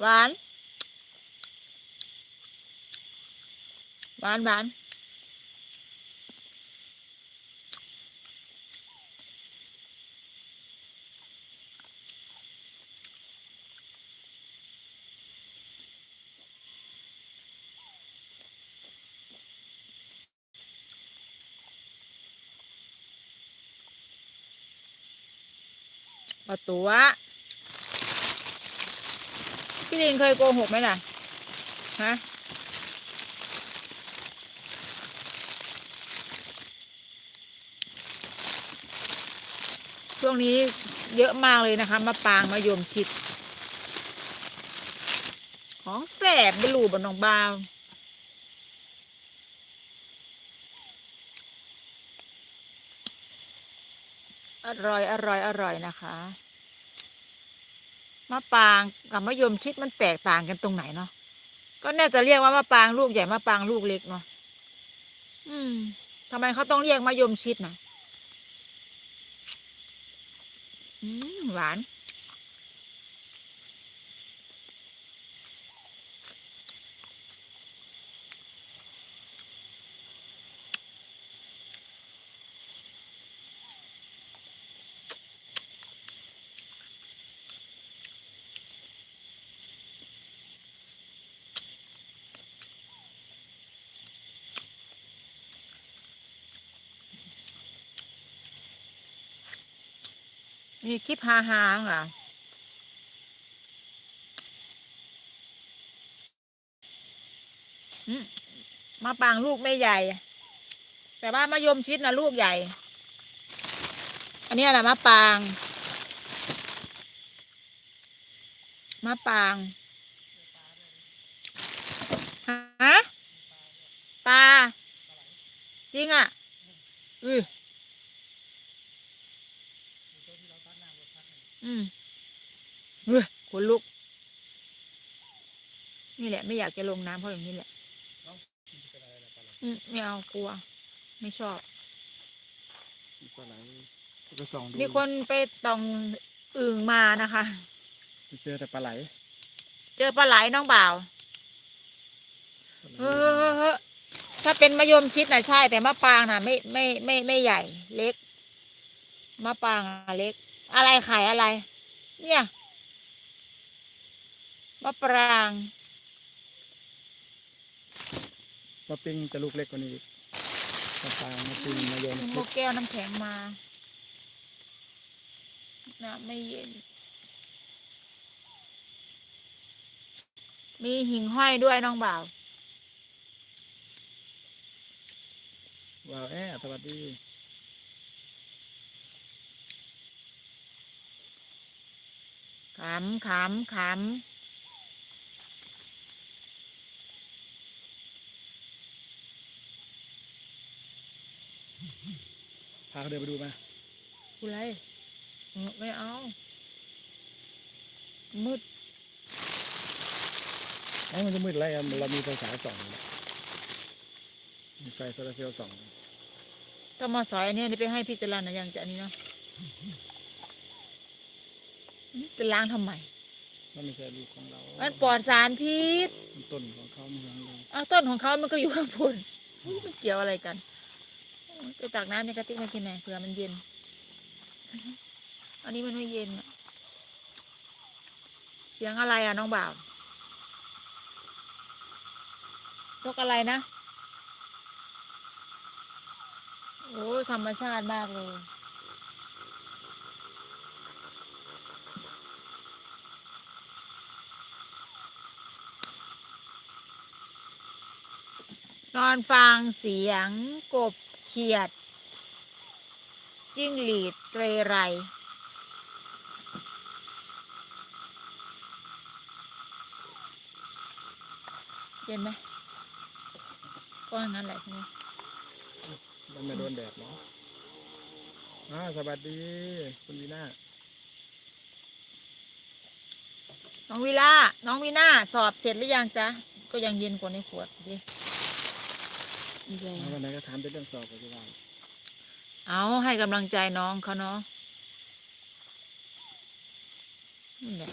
หวาน หวานหวานปะตัว พี่ลินเคยโกหกไหมล่ะ ฮะ ช่วงนี้เยอะมากเลยนะคะมะปางมะยมชิด ของแสบบลูบนน้องบาวอร่อย อร่อย อร่อยนะคะ มะปางกับมะยมชิดมันแตกต่างกันตรงไหนเนาะก็น่าจะเรียกว่ามะปางลูกใหญ่มะปางลูกเล็กเนาะอืมทำไมเขาต้องเรียกมะยมชิดนะอืมหวาน มีคลิปฮาฮาๆค่ะมมะปางลูกไม่ใหญ่ แต่ว่ามะยมชิดนะลูกใหญ่ อันนี้อะไรมะปางมะปางฮะปลาจริงอะอือ อืมเฮ้ยขนลุก นี่แหละ ไม่อยากจะลงน้ำเพราะอย่างนี้แหละอืมไม่เอากลัว ไม่ชอบ ปลาไหลก็ส่องดูมีคนไปตองอึ่งมานะคะ เจอแต่ปลาไหลเจอปลาไหลน้องบ่าวเฮ้อถ้าเป็นมะยมชิดน่ะใช่ แต่มะปรางน่ะ ไม่ไม่ไม่ไม่ใหญ่ เล็กมะปรางอะเล็ก อะไรขายอะไร เนี่ยมะปรางปลาปิงจะลูกเล็กกว่านี้อีกปลาปลางมาปิงมายมโมแก้วน้ำแข็งมาน้ำไม่เย็น มีหิ่งห้อยด้วยน้องบ่าวว้าวแอะสวัสดี ขำขำขพาเขาเดินไปดูมาำกูไรเออไม่เอา มืดไอ้มันจะมืดอะไรอะเรามีไฟฉายส่องมีไฟโซลาร์เซลล์ส่องก็มาสอยอันเนี้ยนี่ไปให้พี่จรันนะยังจะอันนี้เนาะ จะล้างทำไมมันไม่ใช่ลูกของเรา มันปลอดสารพิษมันต้นของเขาไม่ใช่ของเราเอาต้นของเขามันก็อยู่ข้างบนอุ๊ยมันเกี่ยวอะไรกันไปตักน้ำในกระติกมากินหน่อยเผื่อมันเย็น อันนี้มันไม่เย็นอะเสียงอะไรอะน้องบ่าวตกอะไรนะ โอ้ยธรรมชาติมากเลย นอนฟังเสียงกบเขียด จิ้งหรีดเตรไร เย็นไหมก็อย่างนั้นแหละทีนี้มันไม่โดนแดดเนาะอ่าสวัสดี คุณวีน่า น้องวิล่าน้องวิน่าสอบเสร็จหรือยังจ๊ะ ก็ยังเย็นกว่าในขวดดิอีก แล้ววันไหนก็ถามเป็นเรื่องสอบปัจจุบันเอาให้กำลังใจน้องเขาเนาะนี่แหละ